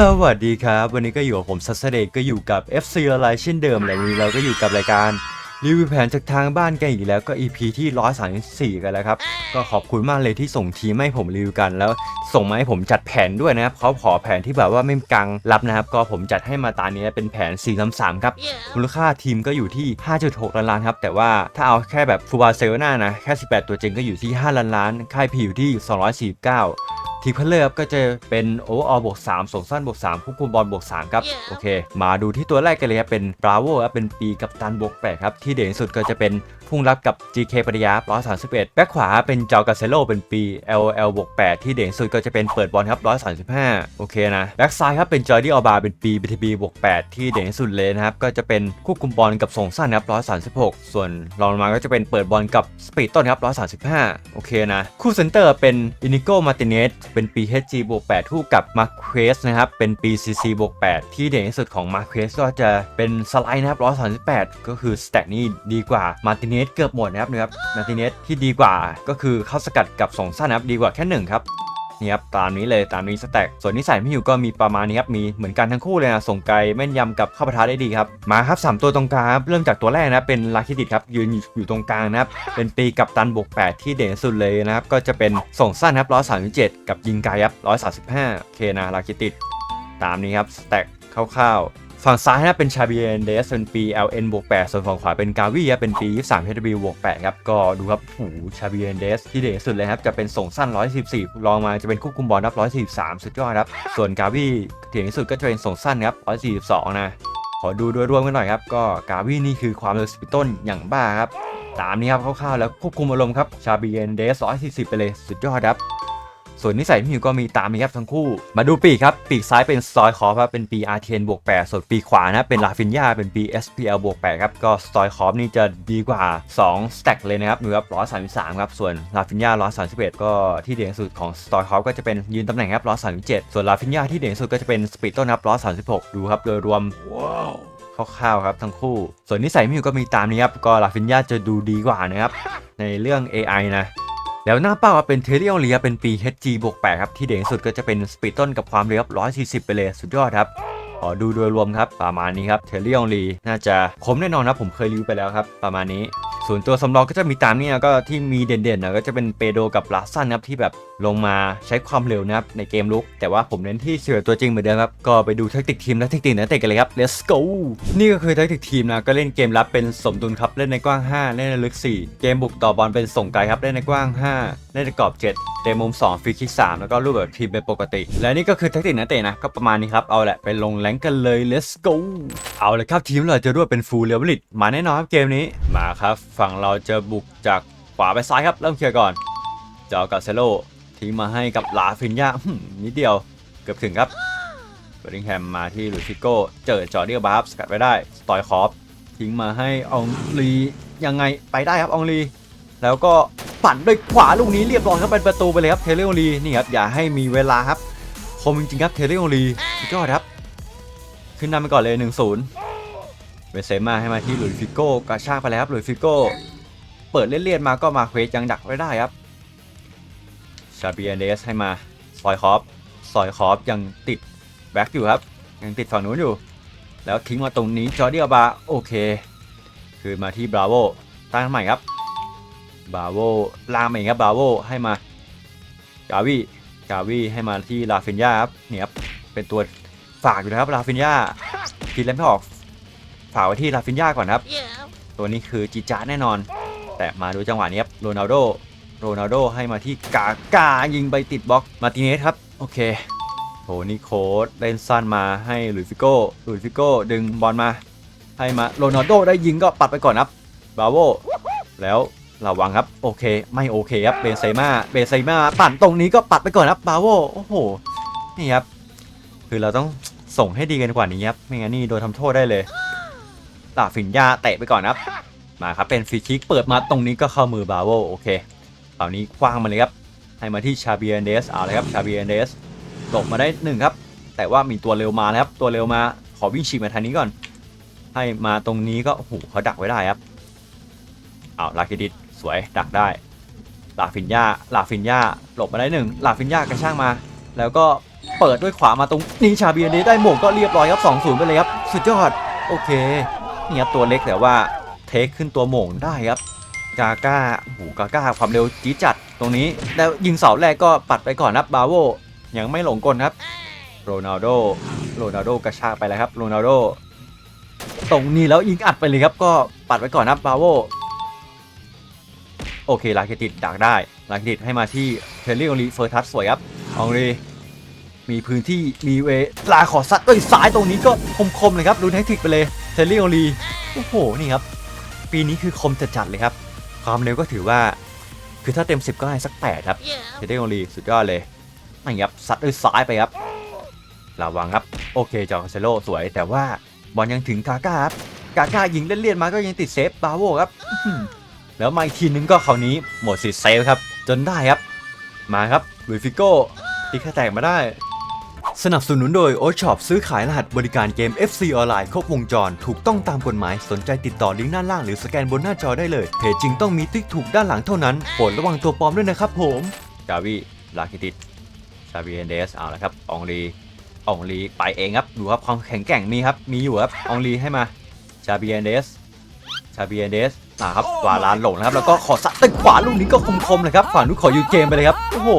สวัสดีครับ วันนี้ก็อยู่กับผมซัสเดก็อยู่กับ FC ออนไลน์เช่นเดิมและวันนี้เราก็อยู่กับรายการรีวิวแผนจากทางบ้านกันอีกแล้วก็ EP ที่ 134 กันแล้วครับ ก็ขอบคุณมากเลยที่ส่งทีมให้ผมรีวิวกัน แล้วส่งมาให้ผมจัดแผนด้วยนะครับเขาขอแผนที่แบบว่าไม่กังรับนะครับ ก็ผมจัดให้มาตานี้เป็นแผน 433 ครับ มูลค่าทีมก็อยู่ที่ 5.6 ล้านล้านครับ แต่ว่าถ้าเอาแค่แบบฟูบาเซลนานะ แค่ 18 ตัวจริงก็อยู่ที่ 5 ล้านล้าน ค่ายพีอยู่ที่ 249 ทีมเพลเลอร์ครับก็จะเป็นโอเวอร์ออลบวก3ส่งสั้นบวก3ควบคุมบอลบวก3ครับ Yeah. โอเค มาดูที่ตัวแรกกันเลยครับ เป็นบราโวครับเป็นปีกับตันบวก8ครับ ที่เด่นที่สุดก็จะเป็นพุ่งรับกับ GK ปริยา131แบ็คขวาเป็นจอกาเซโลเป็นปี LL บวก8ที่เด่นที่สุดก็จะเป็นเปิดบอลครับ135โอเคนะแบ็คซ้ายครับเป็นจอร์ดี้ออบาเป็นปี BTB บวก8ที่เด่นที่สุดเลยนะครับก็จะเป็นควบคุมบอลกับส่งสั้นครับ136ส่วนรองลงมาก็จะเป็นเปิดบอลกับสปีดต้นครับ135โอเคนะคู่เซนเตอร์เป็นอินิโกมาติเนสเป็นปี HG บวก8คู่กับมาเควสนะครับ เป็นปี CC บวก8ที่เด่นที่สุดของมาเควสก็จะเป็นสไลด์นะครับ138 ก็คือสแต็กนี่ดีกว่ามาติเนสเกือบหมดนะครับนะครับมาติเนสที่ดีกว่าก็คือเข้าสกัดกับสองสั้นนะครับ ดีกว่าแค่หนึ่งครับ นี่ครับตามนี้เลยตามนี้สแต็กส่วนนิสัยพี่อยู่ก็มีประมาณนี้ครับมีเหมือนกันทั้งคู่เลยนะส่งไกลแม่นยำกับเข้าประทะได้ดีครับมาครับสามตัวตรงกลางครับเริ่มจากตัวแรกนะเป็นลาคิติดครับยืนอยู่ตรงกลางนะครับเป็นปีกับตันบวก8ที่เด่นสุดเลยนะครับก็จะเป็นส่งสั้นครับร้อยสามสิบเจ็ดกับยิงไกลครับร้อยสามสิบห้าเคนะลาคิติดตามนี้ครับสแต็กคร่าวๆ ฝั่งซ้ายนะเป็นชาเบียนเดสเป็นปี LN บวก8ส่วนฝั่งขวาเป็นกาวีครับเป็นปี 23 HW บวก8ครับก็ดูครับโอ้หชาเบียนเดสที่เด่นสุดเลยครับจะเป็นส่งสั้น114รองมาจะเป็นควบคุมบอลรับ 143 สุดยอดครับ ส่วนกาวีเด่นที่สุดก็จะเป็นส่งสั้นครับ142 นะ ขอดูโดยรวมกันหน่อยครับก็กาวีนี่คือความเร็วสปีดต้นอย่างบ้าครับตามนี้ครับคร่าวๆแล้วควบคุมอารมณ์ครับชาเบียนเดส140 ไปเลยสุดยอดครับ ส่วนนิสัยพี่หิวก็มีตามนี้ครับทั้งคู่ มาดูปีกครับ ปีกซ้ายเป็นสตอยคอฟครับเป็นปี R10 บวก8ส่วนปีกขวานะเป็นลาฟินยาเป็นปี SPL บวก8ครับก็สตอยคอฟนี่จะดีกว่า2สแต็กเลยนะครับดูครับ133ครับส่วนลาฟินยา131ก็ที่เด่นสุดของสตอยคอฟก็จะเป็นยืนตำแหน่งครับ137ส่วนลาฟินยาที่เด่นสุดก็จะเป็นสปีดต้นครับ136ดูครับโดยรวมคร่าวๆครับทั้งคู่ ส่วนนิสัยพี่หิวก็มีตามนี้ครับก็ลาฟินยาจะดูดีกว่านะครับในเรื่อง AI นะ แล้วหน้าเป้าเป็นเทเรียลเลียเป็นปี HG บวก8ครับ ที่เด่นสุดก็จะเป็นสปีดต้นกับความเร็ว140 ไปเลย สุดยอดครับขอดูโดยรวมครับ ประมาณนี้ครับเทเรียลลีน่าจะคมแน่นอนครับผมเคยรีวิวไปแล้วครับ ประมาณนี้ ส่วนตัวสำรองก็จะมีตามนี้นะก็ที่มีเด่นๆนะก็จะเป็นเปโดกับลาซันครับที่แบบลงมาใช้ความเร็วนะครับในเกมลุก แต่ว่าผมเน้นที่เสือตัวจริงเหมือนเดิมครับ ก็ไปดูแทคติกทีมและเทคนิคนักเตะกันเลยครับ let's go นี่ก็คือแทคติกทีมนะก็เล่นเกมรับเป็นสมดุลครับเล่นในกว้าง 5 เล่นในลึก 4 เกมบุกต่อบอลเป็นส่งไกลครับเล่นในกว้าง 5 เล่นในกรอบ 7 เตะมุม 2ฟรีคิก3แล้วก็รูปแบบทีมเป็นปกติ และนี่ก็คือแทคติกนักเตะนะก็ประมาณนี้ครับเอาแหละไปลงแรงกันเลย let's go เอาเลยครับทีมเราจะรวดเป็นฟูลเลเวลิตมาแน่นอนครับเกมนี้มาครับฝั่งเราจะบุกจากขวาไปซ้ายครับ เริ่มเคลียร์ก่อนจอกาเซโลทิ้งมาให้กับลาฟินยาหึ่มนิดเดียวเกือบถึงครับเบอริงแฮมมาที่ลุยฟิโก้เจอจอร์เดียบาร์ฟสกัดไว้ได้สตอยคอฟทิ้งมาให้องลียังไงไปได้ครับองลี แล้วก็ปั่นด้วยขวาลูกนี้เรียบร้อยครับเป็นประตูไปเลยครับเทเลโอลีนี่ครับอย่าให้มีเวลาครับคมจริงๆครับเทเลโอลีสุดยอดครับ ขึ้นนำไปก่อนเลย1-0 เวเซมาให้มาที่หลุยส์ฟิโก้กระชากไปแล้วครับหลุยส์ฟิโก้ เปิดเลี่ยนๆมาก็มาเควสยังดักไว้ได้ครับชาเบียนเดสให้มาซอยคอฟซอยคอฟยังติดแบ็กอยู่ครับ ยังติดฝั่งนู้นอยู่ แล้วทิ้งมาตรงนี้จอร์เดียบาโอเค คืนมาที่บราโวตั้งใหม่ครับบราโวลามเองครับบราโวให้มากาวีกาวีให้มาที่ลาฟินยาครับเนี่ยครับเป็นตัวฝากอยู่นะครับลาฟินยาคิดแล้วไม่ออก ฝากไว้ที่ลาฟินยาก่อนครับ Yeah. ตัวนี้คือจีจ้าแน่นอน แต่มาดูจังหวะนี้ครับโรนัลโดโรนัลโดให้มาที่กากายิงไปติดบล็อกมาติเนสครับ โอเคโหนี่โค้ดเล่นสั้นมาให้หลุยส์ฟิโก้หลุยส์ฟิโก้ดึงบอลมา ให้มาโรนัลโดได้ยิงก็ปัดไปก่อนครับบาโวแล้วระวังครับ โอเค ไม่โอเคครับเบนเซม่าเบนเซม่าปั่นตรงนี้ก็ปัดไปก่อนครับบาโวโอ้โหนี่ครับ คือเราต้องส่งให้ดีกันกว่านี้ครับไม่งั้นนี่โดนทำโทษได้เลย ลาฟินยาเตะไปก่อนครับ มาครับเป็นฟรีคิกเปิดมาตรงนี้ก็เข้ามือบาโวโอเคคราวนี้คว้างมาเลยครับ ให้มาที่ชาเบียนเดสเอาเลยครับชาเบียนเดสตกมาได้หนึ่งครับ แต่ว่ามีตัวเร็วมานะครับ ตัวเร็วมาขอวิ่งฉีกมาทางนี้ก่อน ให้มาตรงนี้ก็โอ้โหเขาดักไว้ได้ครับเอาลาคิดิดสวยดักได้ลาฟินยาลาฟินยาหลบมาได้หนึ่งลาฟินยากระช่างมา แล้วก็เปิดด้วยขวามาตรงนี้ชาเบียนเดสได้หม่งก็เรียบร้อยครับ2-0ไปเลยครับ สุดยอดโอเค นี่ครับตัวเล็กแต่ว่าเทคขึ้นตัวโหม่งได้ครับกาก้าโอ้โหกาก้าความเร็วจี๊จัดตรงนี้แล้วยิงเสาแรกก็ปัดไปก่อนครับบาโวยังไม่หลงกลครับโรนัลโดโรนัลโดกระชากไปแล้วครับโรนัลโดตรงนี้แล้วยิงอัดไปเลยครับก็ปัดไว้ก่อนครับบาโวโอเคลาเคติดดักได้ลาเคติดให้มาที่เทลลี่องลีเฟอร์ทัสสวยครับองลีมีพื้นที่มีเวลาขอซัดด้วยซ้ายตรงนี้ก็คมๆเลยครับรูนแทคติกไปเลย เทลลี่องลีโอ้โห นี่ครับ ปีนี้คือคมจัดๆเลยครับ ความเร็วก็ถือว่า คือถ้าเต็ม 10 ก็ให้สัก 8 ครับเทลลี่องลีสุดยอดเลยนี่ครับซัดด้วยซ้ายไปครับระวังครับ โอเคจอร์เซโลสวยแต่ว่าบอลยังถึงกาก้าครับกาก้ายิงเลี่ยนๆมาก็ยังติดเซฟบาโวครับอื้อหือแล้วมาอีกทีนึงก็คราวนี้หมดสิทธิ์เซฟครับ จนได้ครับ มาครับลุยฟิโก้ตีแค่แตกมาได้ สนับสนุนโดยโอช็อปซื้อขายรหัสบริการเกม FC ออนไลน์ครบวงจร ถูกต้องตามกฎหมายสนใจติดต่อลิงก์ด้านล่างหรือสแกนบนหน้าจอได้เลยเพจจริงต้องมีติ๊กถูกด้านหลังเท่านั้นโปรดระวังตัวปลอมด้วยนะครับผมกาวิลาคิติดชาบีเอนเดสเอาละครับอองลีอองลีไปเองครับดูครับความแข็งแกร่งมีครับมีอยู่ครับอองลีให้มาชาบีเอนเดสชาบีเอนเดสอ่าครับวาลานหลงนะครับแล้วก็ขอสัดตึกขวาลูกนี้ก็คมๆเลยครับฝั่งนู้นขอยูเกมไปเลยครับโอ้โห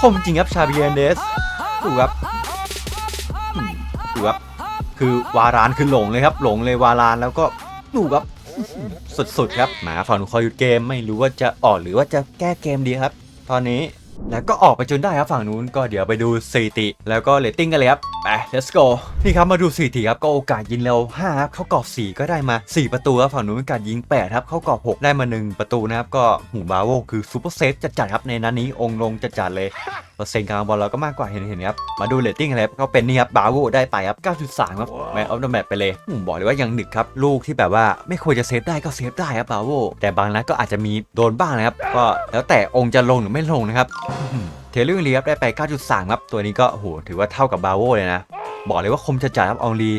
คมจริงครับชาบีเอนเดส ดูครับดูครับคือวารานคือหลงเลยครับ หลงเลยวารานแล้วก็ดูครับสุดๆครับหมาฝั่งคอยหยุดเกมไม่รู้ว่าจะออกหรือว่าจะแก้เกมดีครับ ตอนนี้แล้วก็ออกไปจนได้ครับฝั่งนู้นก็เดี๋ยวไปดูสถิติ แล้วก็เรตติ้งกันเลยครับ ไป let's go นี่ครับมาดูสถิติครับก็โอกาสยิงเร็ว5ครับเข้ากรอบ 4 ก็ได้มา 4 ประตูครับฝั่งนู้นเป็นการยิง8ครับเข้ากรอบ 6 ได้มา 1 ประตูนะครับก็หูบาโวคือซูเปอร์เซฟจัดๆครับในนั้นนี้องค์ลงจัดๆเลยเปอร์เซ็นต์การบอลเราก็มากกว่าเห็นเห็นครับมาดูเรตติ้งอะไรครับก็เป็นนี่ครับบาโวได้ไปครับ 9.3 ครับแมนออฟเดอะแมตไปเลยผมบอกเลยว่ายังหนึกครับลูกที่แบบว่าไม่ควรจะเซฟได้ก็เซฟได้ครับบาโวแต่บางนัดก็อาจจะมีโดนบ้างนะครับก็แล้วแต่องค์จะลงหรือไม่ลงนะครับ เทลลิงเลียบได้ไป 9.3 ครับ ตัวนี้ก็โอ้โหถือว่าเท่ากับบาโวเลยนะ บอกเลยว่าคมจัดๆครับอองลี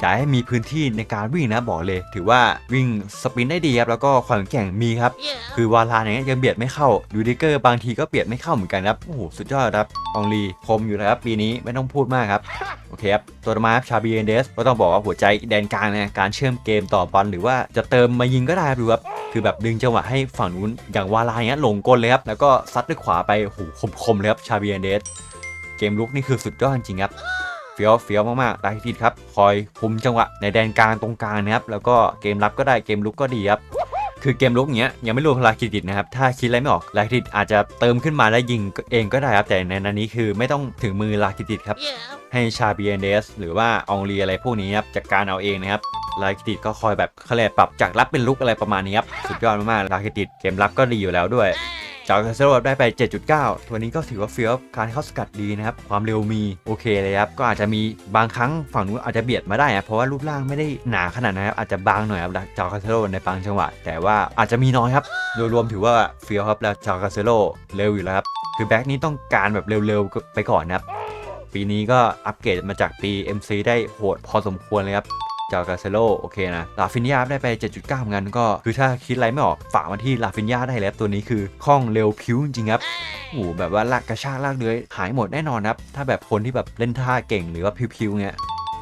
อยากให้มีพื้นที่ในการวิ่งนะบอกเลย ถือว่าวิ่งสปรินต์ได้ดีครับแล้วก็ความแข็งมีครับ คือวาลานอย่างเงี้ยยังเบียดไม่เข้ายูดิเกอร์บางทีก็เบียดไม่เข้าเหมือนกันครับโอ้โหสุดยอดครับอองลีคมอยู่แล้วครับปีนี้ไม่ต้องพูดมากครับโอเคครับตัวต่อมาครับชาบีเอนเดสก็ต้องบอกว่าหัวใจแดนกลางนะการเชื่อมเกมต่อบอลหรือว่าจะเติมมายิงก็ได้ครับดูครับคือแบบดึงจังหวะให้ฝั่งนู้นอย่างวาลานเงี้ยหลงกลเลยครับแล้วก็ซัดด้วยขวาไปโอ้โหคมๆเลยครับชาบีเอนเดสเกมลุกนี่คือสุดยอดจริงครับเฟี้ยวเฟี้ยวมากๆลาคิติดครับ คอยคุมจังหวะในแดนกลางตรงกลางนะครับ แล้วก็เกมรับก็ได้เกมลุกก็ดีครับ คือเกมลุกอย่างเงี้ยยังไม่รวมลาคิติดนะครับ ถ้าคิดอะไรไม่ออกลาคิติดอาจจะเติมขึ้นมาแล้วยิงเองก็ได้ครับ แต่ในนั้นนี้คือไม่ต้องถึงมือลาคิติดครับ ให้ชาบีเอนเดสหรือว่าอองรีอะไรพวกนี้ครับจัดการเอาเองนะครับลาคิติดก็คอยแบบเขาเรียกปรับจากรับเป็นลุกอะไรประมาณนี้ครับ สุดยอดมากๆลาคิติดเกมรับก็ดีอยู่แล้วด้วย จอร์เซโรได้ไป 7.9 ตัวนี้ก็ถือว่าเฟี้ยวการเข้าสกัดดีนะครับ ความเร็วมีโอเคเลยครับ ก็อาจจะมีบางครั้งฝั่งนู้นอาจจะเบียดมาได้นะเพราะว่ารูปร่างไม่ได้หนาขนาดนั้นครับอาจจะบางหน่อยครับจอร์เซโรในบางจังหวะ แต่ว่าอาจจะมีน้อยครับ โดยรวมถือว่าเฟี้ยวครับแล้วจอร์เซโรเร็วอยู่แล้วครับคือแบ็กนี้ต้องการแบบเร็วๆไปก่อนนะครับปีนี้ก็อัปเกรดมาจากปี MC ได้โหดพอสมควรเลยครับ จอกาเซโลโอเคนะลาฟินยาได้ไป 7.9เหมือนกันก็ คือถ้าคิดอะไรไม่ออกฝากมาที่ลาฟินยาได้แล้วตัวนี้คือคล่องเร็วพิ้วจริงครับโอ้โหแบบว่าลากกระชากลากเลื้อยหายหมดแน่นอนครับถ้าแบบคนที่แบบเล่นท่าเก่งหรือว่าพิ้วๆเงี้ย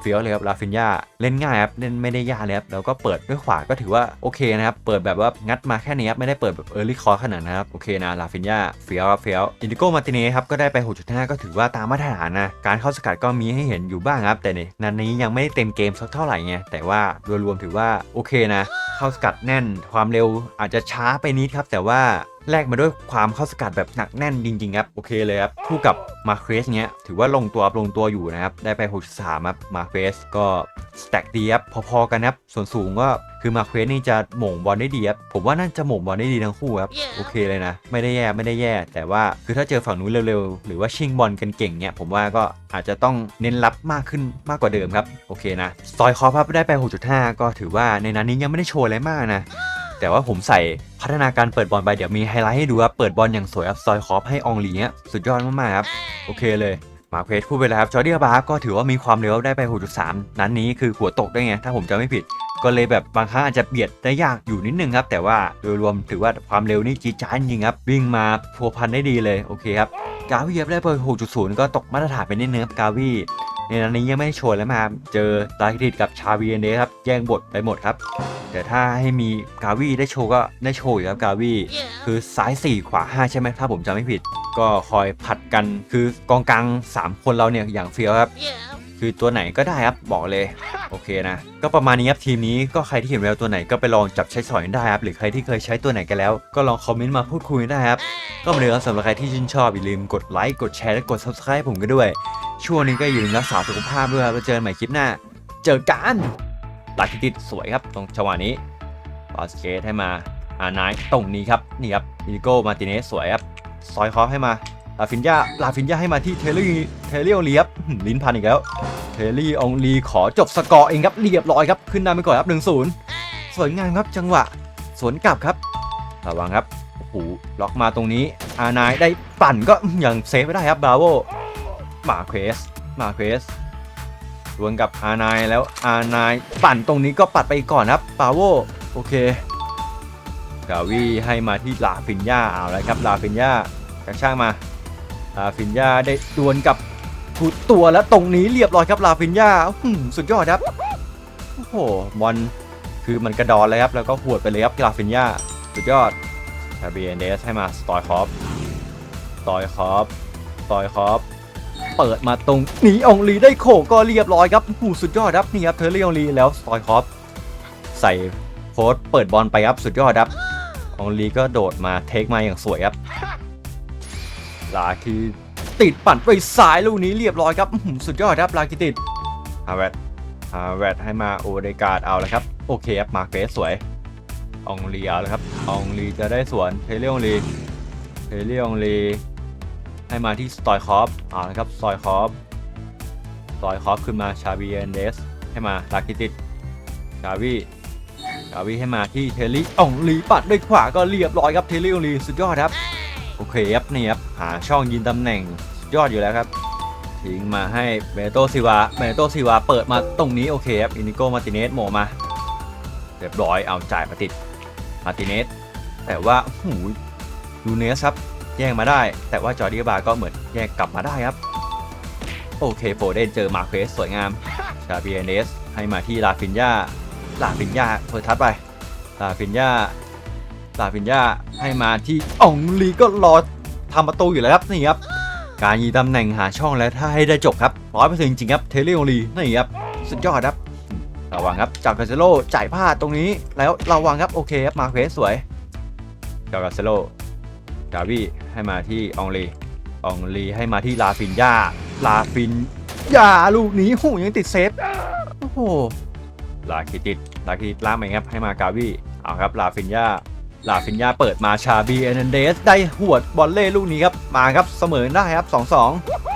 ฟี้ยวเลยครับลาฟินยาเล่นง่ายครับเล่นไม่ได้ยากเลยครับแล้วก็เปิดด้วยขวาก็ถือว่าโอเคนะครับเปิดแบบว่างัดมาแค่นี้ครับไม่ได้เปิดแบบเออร์ลี่คอร์ขนาดนะครับโอเคนะลาฟินยาเฟี้ยวครับเฟี้ยวอินดิโกมาติเน่ครับก็ได้ไป6.5ก็ถือว่าตามมาตรฐานนะการเข้าสกัดก็มีให้เห็นอยู่บ้างครับ แต่ในนันนี้ยังไม่ได้เต็มเกมสักเท่าไหร่ไงแต่ว่าโดยรวมถือว่าโอเคนะ เข้าสกัดแน่นความเร็วอาจจะช้าไปนิดครับแต่ว่า แลกมาด้วยความเข้าสกัดแบบหนักแน่นจริงๆครับโอเคเลยครับคู่กับมาเครสเนี้ยถือว่าลงตัวลงตัวอยู่นะครับได้ไป6.3ครับมาเครสก็สแต็กดีครับพอๆกันครับส่วนสูงก็คือมาเครสนี่จะหม่งบอลได้ดีครับผมว่าน่าจะหม่งบอลได้ดีทั้งคู่ครับโอเคเลยนะ ไม่ได้แย่ไม่ได้แย่ แต่ว่าคือถ้าเจอฝั่งนู้นเร็วๆ หรือว่าชิงบอลกันเก่งเนี่ยผมว่าก็อาจจะต้องเน้นรับมากขึ้นมากกว่าเดิมครับโอเคนะซอยคอพับได้ไป 6.5 ก็ถือว่าในนั้นนี้ยังไม่ได้โชว์อะไรมากนะ แต่ว่าผมใส่พัฒนาการเปิดบอลไปเดี๋ยวมีไฮไลท์ให้ดูครับ เปิดบอลอย่างสวยครับซอยคอปให้อองหลีเนี่ยสุดยอดมากๆครับ โอเคเลยมาเพจพูดไปแล้วครับจอร์ดี้บาร์ก็ถือว่ามีความเร็วได้ไป 6.3 นั้นนี้คือหัวตกได้วยไง ถ้าผมจะไม่ผิด ก็เลยแบบบางครั้งอาจจะเบียดได้ยากอยู่นิดนึงครับ แต่ว่าโดยรวมถือว่าความเร็วนี่จี๊ดจ้าดจริงๆครับ วิ่งมาพัวพันได้ดีเลย โอเคครับ กาวีครับได้เบอร์6.0 ก็ตกมาตรฐานไปนิดนึงครับกาวี ในนั้นนี้ยังไม่ได้โชว์แล้วมาเจอลาคิติดกับชาวีเอนเดสครับแย่งบทไปหมดครับ แต่ถ้าให้มีกาวีได้โชว์ก็ได้โชว์อยู่ครับกาวีคือซ้าย 4 ขวา 5 ใช่ไหมถ้าผมจำไม่ผิด ก็คอยผัดกันคือกองกลาง 3 คนเราเนี่ยอย่างเฟียวครับคือตัวไหนก็ได้ครับบอกเลยโอเคนะ ก็ประมาณนี้ครับทีมนี้ก็ใครที่เห็นแววตัวไหนก็ไปลองจับใช้สอยได้ครับหรือใครที่เคยใช้ตัวไหนกันแล้ว ก็ลองคอมเมนต์มาพูดคุยได้ครับก็เหมาเดิมครับสำหรับใครที่ชื่นชอบอย่าลืมกดไลค์กดแชร์และกด subscribe ผมกันด้วย ช่วงนี้ก็อย่าลืมรักษาสุขภาพด้วยครับแล้วเจอกันใหม่คลิปหน้า เจอกันลาคิติดสวยครับตรงจังหวะนี้บาสเกตให้มาอานายตรงนี้ครับนี่ครับอินิโกมาติเนสสวยครับซอยคอฟให้มาลาฟินยาลาฟินยาให้มาที่เทลลี่เทลลี่อเลียบลิ้นพันอีกแล้วเทลลี่องลีขอจบสกอร์เองครับเรียบร้อยครับขึ้นนำไปก่อนครับ1-0สวยงามครับจังหวะ สวนกลับครับระวังครับโอ้โหล็อกมาตรงนี้ อานายได้ปั่นก็ยังเซฟไม่ได้ครับบราโว มาเควสมาเควสดวลกับอานายแล้วอานายปั่นตรงนี้ก็ปัดไปก่อนครับบราโวโอเคกาวีให้มาที่ลาฟินยาเอาแล้วครับลาฟินยากระช่างมาลาฟินยาได้ดวลกับทุดตัวแล้วตรงนี้เรียบร้อยครับลาฟินยาสุดยอดครับโอ้โหบอลคือมันกระดอนเลยครับแล้วก็หวดไปเลยครับลาฟินยาสุดยอดชาบีเอนเดสให้มาสตอยคอฟสตอยคอฟสตอยคอฟ เปิดมาตรงนี้องลีได้โขกก็เรียบร้อยครับโอ้โหสุดยอดครับนี่ครับเทอร์รี่องลีแล้วสตอยคอฟใส่โพสเปิดบอลไปครับสุดยอดครับองลีก็โดดมาเทคมาอย่างสวยครับลาคีติดปั่นไปซ้ายลูกนี้เรียบร้อยครับสุดยอดครับลากิติดฮาเวตฮาเวตให้มาโอเดการ์ดเอาเลยครับโอเคครับมาเฟสสวยองลีเอาเลยครับองลีจะได้สวนเทเลองลีเทเลองลี ให้มาที่สตอยคอฟเอาลยครับสตอยคอฟสตอยคอฟขึ้นมาชาบีเอนเดสให้มาลากิติดชาวีชาวีให้มาที่เทลี่อองลีปัดด้วยขวาก็เรียบร้อยครับเทลี่อองลีสุดยอดครับโอเคครับนี่ครับหาช่องยิงตำแหน่งยอดอยู่แล้วครับทิ้งมาให้เบโตซิวาเบโตซิวาเปิดมาตรงนี้โอเคครับอินิโกมาติเนสโมมาเรียบร้อยเอาจ่ายมาติดมาติเนสแต่ว่าหูยูเนสครับ แย่งมาได้ แต่ว่าจอร์ดีบาก็เหมือนแย่งกลับมาได้ครับ โอเคโฟเดนเจอมาเควสสวยงามชาบีเอเนสให้มาที่ลาฟินยาลาฟินยาเฟิร์ทัชไปลาฟินยาลาฟินยาให้มาที่อ่องลีก็รอทำประตูอยู่แล้วครับนี่ครับการยีตำแหน่งหาช่องแล้วถ้าให้ได้จบครับร้อยเปอร์เซ็นต์จริงครับเทเลโอลีนี่ครับสุดยอดครับระวังครับจากกาเซโลจ่ายพลาดตรงนี้แล้วระวังครับโอเคครับมาเควสสวยจากกาเซโลาวีให้มาที่อองลีอองลีให้มาที่ลาฟินยาลาฟินยาลูกนี้โหยังติดเซฟโอ้โหลาคิติดลาคิติดล่ามไปครับให้มากาวีเอาครับลาฟินยาลาฟินยาเปิดมาชาบีเอเนเดสได้หวดบอลเล่ลูกนี้ครับมาครับเสมอได้ครับ 2-2